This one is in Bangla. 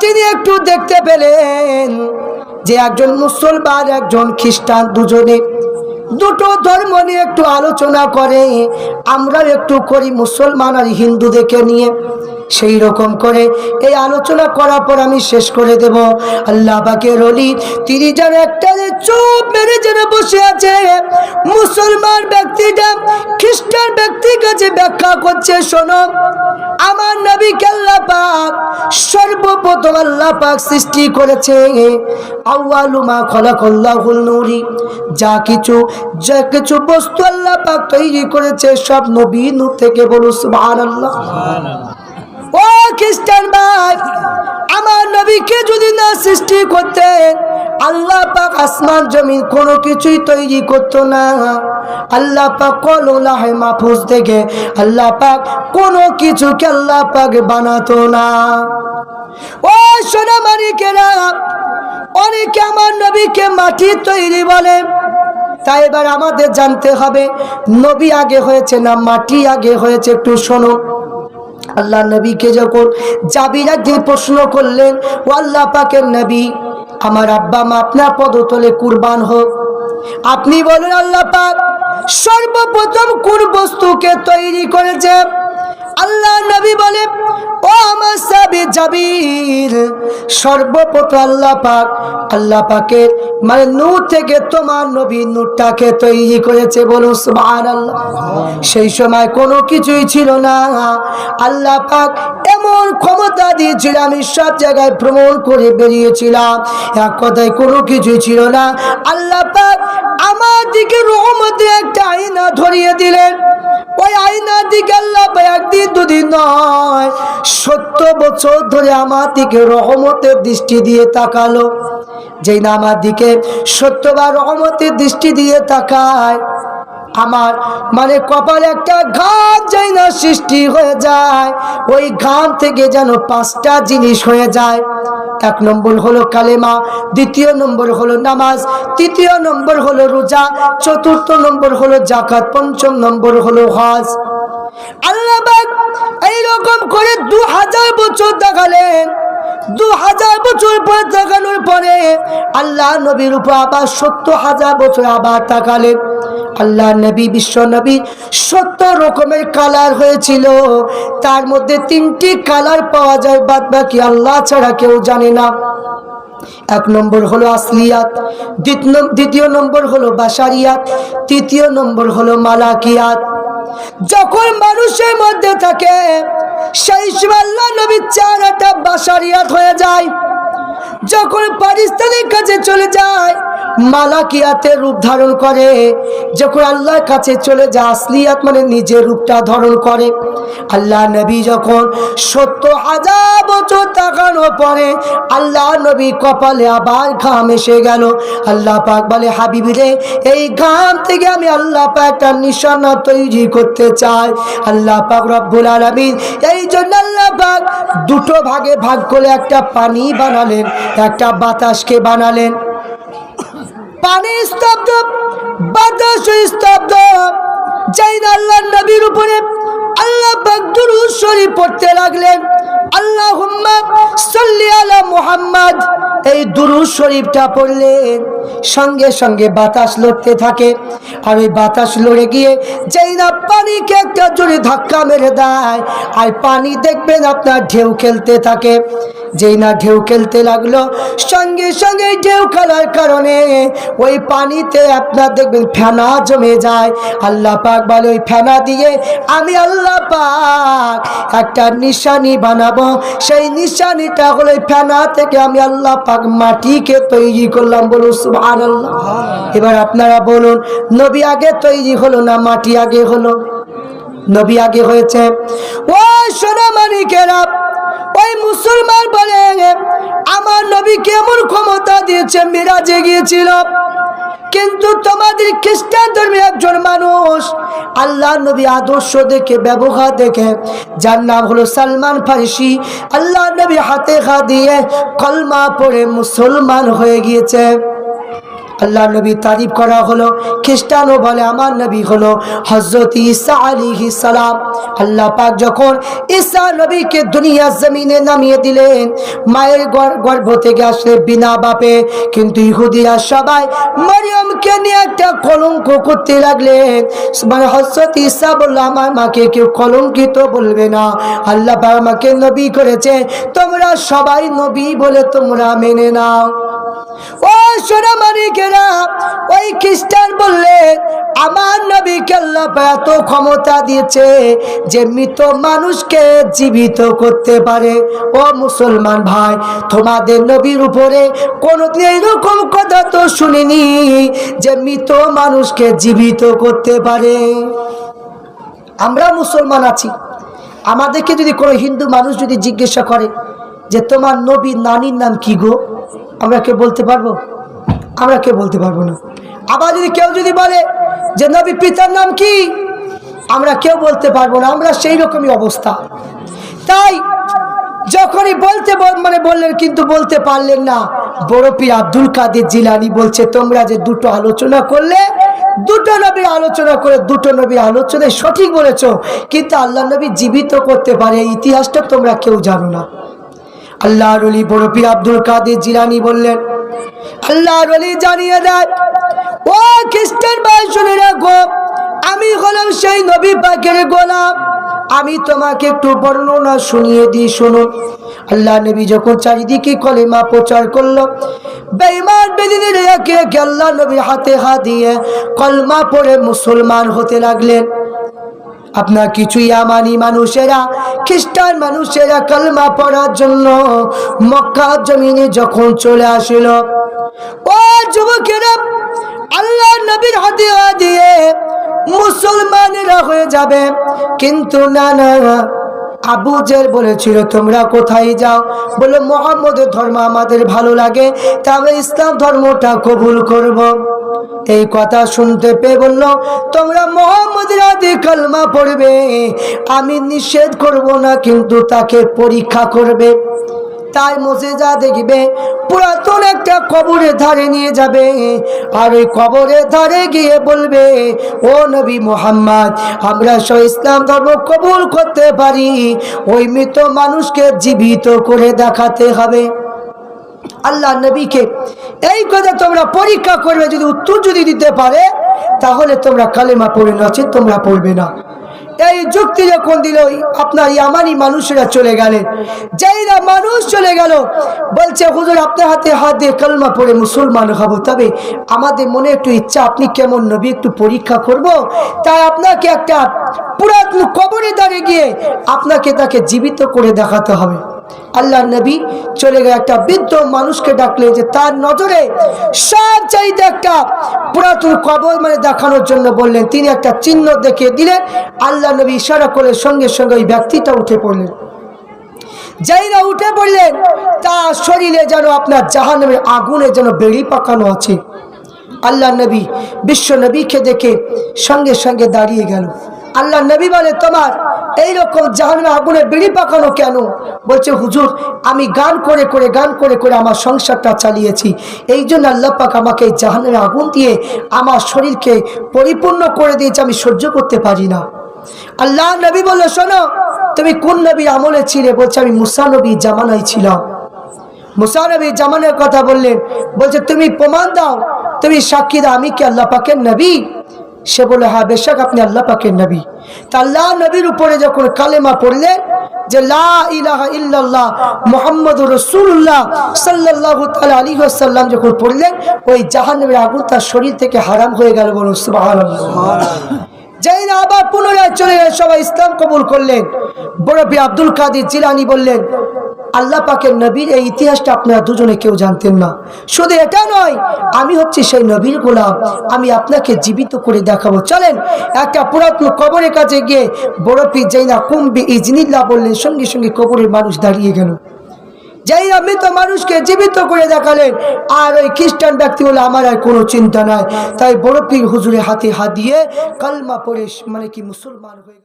তিনি একটু দেখতে পেলেন যে একজন মুসলমান, একজন খ্রিস্টান দুজনে দুটো ধর্ম নিয়ে একটু আলোচনা করে। আমরা একটু করি মুসলমান আর হিন্দুদেরকে নিয়ে। সেই রকম করে এই আলোচনা করার পর আমি শেষ করে দেব। আল্লাহ পাকের অলি তিনি যেন একটা চুপ মেরে যেন বসে আছে। মুসলমান ব্যক্তিটা খ্রিস্টান ব্যক্তির কাছে ব্যাখ্যা করছে, শোনো, আমার নবী আল্লাহ পাক সর্বপ্রথম আল্লাহ পাক সৃষ্টি করেছে। আউয়ালুমা খলাকাল্লাহুল নূরি, যা কিছু যা কিছু বস্তু আল্লাহ পাক তৈরি করেছে, সব নবী নূর থেকে বলো সুবহানাল্লাহ। ও খ্রিস্টান ভাই, আমার নবীকে যদি না সৃষ্টি করতেন আল্লাহ পাক আসমান, জমিন কোনো কিছুই তৈরি করতো না। আল্লাহ পাক কলোলাহে মাহফুজ থেকে আল্লাহ পাক কোনো কিছুকে আল্লাহ পাক বানাতো না। ও সোনা মানিকেরা, অনেকে আমার নবীকে মাটির তৈরি বলে তাই এবার আমাদের জানতে হবে, নবী আগে হয়েছে না মাটি আগে হয়েছে একটু শোনো। আল্লাহ নবীকে যখন জাবিরা যে প্রশ্ন করলেন, ও আল্লাহ পাকের নবী, আমার আব্বা মা আপনার পদতলে কুরবান হোক। আপনি বলেন, আল্লাহ পাক সর্বপ্রথম কোন বস্তুকে তৈরি করেছে আল্লাহ নবী বলে, ও আমার সাবি জাবির, সর্বপ্রথম আল্লাহ পাক, আল্লাহ পাকের মানে নূর থেকে তোমার নবী নূরটাকে তৈরি করেছে বলো সুবহানাল্লাহ। সেই সময় কোনো কিছুই ছিল না। আল্লাহ পাক এমন ক্ষমতা দিয়েছিল আমি সব জায়গায় ভ্রমণ করে বেরিয়েছিলাম, এক কথায় কোনো কিছুই ছিল না। আল্লাহ পাক আমার দিকে রহমতে একটা আইনা ধরিয়ে দিলেন। ওই আইনার দিকে আল্লাহ একদিন দুদিন নয়, সত্তর বছর ধরে আমার দিকে রহমতের দৃষ্টি দিয়ে তাকালো। যেই না আমার দিকে সত্যবার রহমতের দৃষ্টি দিয়ে তাকায় আমার মানে কপালে একটা ঘাম যাই না সৃষ্টি হয়ে যায়। ওই ঘাম থেকে যেন পাঁচটা জিনিস হয়ে যায়। এক নম্বর হলো কালেমা, দ্বিতীয় নম্বর হলো নামাজ, তৃতীয় নম্বর হলো রোজা, চতুর্থ নম্বর হলো জাকাত পঞ্চম নম্বর হলো হজ। আল্লাহ এইরকম করে দু হাজার বছর দেখালেন। দু হাজার বছর পর দেখানোর পরে আল্লাহ নবীর উপর আবার সত্তর হাজার বছর আবার তাকালেন। আল্লাহ নবী, বিশ্ব নবী সত্তর রকমের কালার হয়েছিল। তার মধ্যে তিনটি কালার পাওয়া যায় বাদ বাকি আল্লাহ ছাড়া কেউ জানে না। এক নম্বর হলো আসলিয়াত দ্বিতীয় নম্বর হলো বাসারিয়াত তৃতীয় নম্বর হলো মালাকিয়াত। যখন মানুষের মধ্যে থাকে, সেই আল্লাহ নবীর চেহারাটা বাসারিয়াত হয়ে যায়। যখন পাকিস্তানের কাছে চলে যায় মালাকিয়াতের রূপ ধারণ করে, যখন আল্লাহর কাছে চলে যায়, আসলিয়াত মানে নিজের রূপটা ধারণ করে। আল্লাহ নবী যখন সত্তর হাজার বছর তাকানোর পরে, আল্লাহ নবী কপালে আবার ঘাম এসে গেল। আল্লাহ পাক বলে, হাবিবি রে, এই ঘাম থেকে আমি আল্লাহ পাক একটা নিশানা তৈরি করতে চাই। আল্লাহ পাক রব্বুল আলামিন, এই জন্য আল্লাহ পাক দুটো ভাগে ভাগ করে একটা পানি বানালেন, একটা বাতাসকে বানালেন। পানি স্তব্ধ, বাতাস স্তব্ধ। যাই না আল্লাহ নবীর উপরে আল্লাহ দুরূদ শরীফ পড়তে লাগলেন, আল্লাহুম্মা সাল্লি আলা মুহাম্মদ। এই দুরূদ শরীফটা পড়লেন, সঙ্গে সঙ্গে বাতাস লড়তে থাকে। আর ওই বাতাস লড়ে গিয়ে যেই না পানিকে একটা জোরে ধাক্কা মেরে দেয়, আর পানি দেখবেন আপনার ঢেউ খেলতে থাকে। যেই না ঢেউ খেলতে লাগল, সঙ্গে সঙ্গে ঢেউ খেলার কারণে ওই পানিতে আপনার দেখবেন ফেনা জমে যায়। আল্লাহ পাক বলে, ওই ফেনা দিয়ে আমি আল্লাহ পাক একটা নিশানি বানাবো। সেই নিশানিটা হলো ফেনা থেকে আমি আল্লাহ পাক মাটিকে তৈরি করলাম। বলুন, সুবহানাল্লাহ। এবার আপনারা বলুন, নবী আগে তৈরি হলো না মাটি আগে হলো? নবী আগে হয়েছে। ও সোনা মানিকেরা ওই মুসলমান নবী কেমন ক্ষমতা দিয়েছে? মিরাজে গিয়েছিল। কিন্তু তোমাদের খ্রিস্টান ধর্মের একজন মানুষ, আল্লাহ নবী আদর্শ দেখে, ব্যবহার দেখে, যার নাম হলো সালমান ফারিসি। আল্লাহ নবী হাতে খা দিয়ে কলমা পড়ে মুসলমান হয়ে গিয়েছে। আল্লাহ নবী তারিফ করা হলো, খ্রিস্টানও বলে আমার নবী হলো হজরত ঈসা আলী সালাম। আল্লাহ পাক যখন ঈসা নবীকে দুনিয়া জমিনে নামিয়ে দিলেন, মায়ের গর- গর্ভ থেকে আসলে বিনা বাপে, কিন্তু ইহুদিরা সবাই মরিয়মকে নিয়ে একটা কলঙ্ক করতে লাগলেন। মানে হজরত ঈসা বলল, আমার মাকে কেউ কলঙ্কিত বলবে না। আল্লাহ আমাকে নবী করেছে, তোমরা সবাই নবী বলে তোমরা মেনে নাও। ও ওই খ্রিস্টান আমার এত ক্ষমতা যে মৃত মানুষকে জীবিত করতে পারে। ও মুসলমান ভাই, তোমাদের নবীর উপরে কোনোদিন এরকম কথা তো শুনিনি যে মৃত মানুষকে জীবিত করতে পারে। আমরা মুসলমান আছি। আমাদেরকে যদি কোনো হিন্দু মানুষ যদি জিজ্ঞাসা করে যে তোমার নবীর নানির নাম কি গো? আমরা কেউ বলতে পারব? আমরা কেউ বলতে পারব না? আবার যদি কেউ যদি বলে যে নবী পিতার নাম কি? আমরা কেউ বলতে পারব না, আমরা সেই রকমই অবস্থা। তাই যখনই বলতে বল- মানে বললেন কিন্তু বলতে পারলেন না। পীর আব্দুল কাদের জিলানি বলছে, তোমরা যে দুটো আলোচনা করলে, দুটো নবীর আলোচনা করে দুটো নবীর আলোচনায় সঠিক বলেছ। কিন্তু আল্লাহ নবী জীবিত করতে পারে ইতিহাসটা তোমরা কেউ জানো না। আল্লাহ রলি পীর আব্দুল কাদের জিলানি বললেন আল্লাহ রলি জানিয়ে দেয়, ও খ্রিস্টান ভাই শুনে রাখো, আমি হলাম সেই নবী পাকের গোলাম। আমি তোমাকে একটু বর্ণনা শুনিয়ে দিই শোনো আল্লাহ নবী যখন চারিদিকে কলেমা প্রচার করল, বেঈমান বেদিনের একে একে আল্লাহ নবী হাতে হাত দিয়ে কলমা পড়ে মুসলমান হতে লাগলেন। আপনার কিছু ইয়ামানি মানুষেরা, খ্রিস্টান মানুষেরা কলমা পড়ার জন্য মক্কা জমিনে যখন চলে আসিল, ও যুবকেরা, আল্লাহ নবীর হাতে হাত দিয়ে মুসলমানেরা হয়ে যাবে কিন্তু না না আবু জের বলেছিল, তোমরা কোথায় যাও বলে মোহাম্মদের ধর্ম আমাদের ভালো লাগে তবে ইসলাম ধর্মটা কবুল করব। এই কথা শুনতে পেয়ে বলল, তোমরা মোহাম্মদের আদি কালমা পড়বে। আমি নিষেধ করব না, কিন্তু তাকে পরীক্ষা করবে। তাই মসজিদা দেখবে, পুরাতন একটা কবরের ধারে নিয়ে যাবে। আর ওই কবরের ধারে গিয়ে বলবে, ও নবী মোহাম্মদ, আমরা সব ইসলাম ধর্ম কবুল করতে পারি। ওই মৃত মানুষকে জীবিত করে দেখাতে হবে। আল্লাহ নবীকে এই কথা তোমরা পরীক্ষা করবে যদি উত্তর যদি দিতে পারে, তাহলে তোমরা কালেমা পড়ে নচে তোমরা পড়বে না। এই যুক্তি যখন দিল আপনার ইয়ামানি মানুষেরা চলে গেলেন। যেইরা মানুষ চলে গেল, বলছে, হুজুর, আপনার হাতে হাত দিয়ে কালমা পড়ে মুসলমান হব। তবে আমাদের মনে একটু ইচ্ছা, আপনি কেমন নবী, একটু পরীক্ষা করব? তাই আপনাকে একটা পুরাতন কবরে দাঁড়িয়ে গিয়ে আপনাকে তাকে জীবিত করে দেখাতে হবে। আল্লাহ নবী চলে গেলে একটা বৃদ্ধ মানুষকে ডাকলে যে তার নজরে সব চাইতে একটা পুরাতন কবর মানে দেখানোর জন্য বললেন। তিনি একটা চিহ্ন দেখিয়ে দিলেন। আল্লাহ নবী ইশারা করে সঙ্গে সঙ্গে ওই ব্যক্তিটা উঠে পড়লেন। যাইরা উঠে পড়লেন, তার শরীরে যেন আপনার জাহান্নামের আগুনে যেন বেড়ি পাকানো আছে। আল্লাহ নবী, বিশ্ব নবীকে দেখে সঙ্গে সঙ্গে দাঁড়িয়ে গেল। আল্লাহ নবী বলে, তোমার এইরকম জাহান্নামে আগুনে বিড়ি পাকানো কেন? বলছে, হুজুর, আমি গান করে করে, গান করে করে আমার সংসারটা চালিয়েছি। এই জন্য আল্লাহ পাক আমাকে এই জাহান্নামে আগুন দিয়ে আমার শরীরকে পরিপূর্ণ করে দিয়েছে, আমি সহ্য করতে পারি না। আল্লাহ নবী বলল, শোনো, তুমি কোন নবীর আমলে ছিলে? বলছে, আমি মুসা নবী জামানায় ছিলাম। মুসা নবী জামানের কথা বললেন, বলছে, তুমি প্রমাণ দাও, তুমি সাক্ষী দাও, আমি কি আল্লাহ পাকের নবী? সে বলে হ্যাঁ বেশক আপনি আল্লাহ পাকের নবী। তা আল্লাহ নবীর উপরে যখন কালেমা পড়লেন যে লা ইলাহা ইল্লাল্লাহ মোহাম্মদ রসুল্লাহ সাল্লাল্লাহু তাআলা আলাইহি ওয়াসাল্লাম যখন পড়লেন ওই জাহান্নামের আগুন তার শরীর থেকে হারাম হয়ে গেল বলুন সুবহানাল্লাহ। যেই না আবার পুনরায় চলে গেলেন সবাই ইসলাম কবুল করলেন। বরফি আব্দুল কাদের জিলানি বললেন আল্লাহ পাকের নবীর এই ইতিহাসটা আপনারা দুজনে কেউ জানতেন না। শুধু এটা নয়, আমি হচ্ছি সেই নবীর গোলাম। আমি আপনাকে জীবিত করে দেখাবো। চলেন, একটা পুরাতন কবরের কাছে গিয়ে বরফি যেই না কুম্বি ইজনিল্লাহ বললেন, সঙ্গে সঙ্গে কবরের মানুষ দাঁড়িয়ে গেল। যাইরা মৃত মানুষকে জীবিত করে দেখালেন, আর ওই খ্রিস্টান ব্যক্তি বলে, আমার আর কোনো চিন্তা নাই। তাই বড় পীর হুজুরের হাতে হাত দিয়ে কালমা পড়ে মানে কি মুসলমান হয়ে।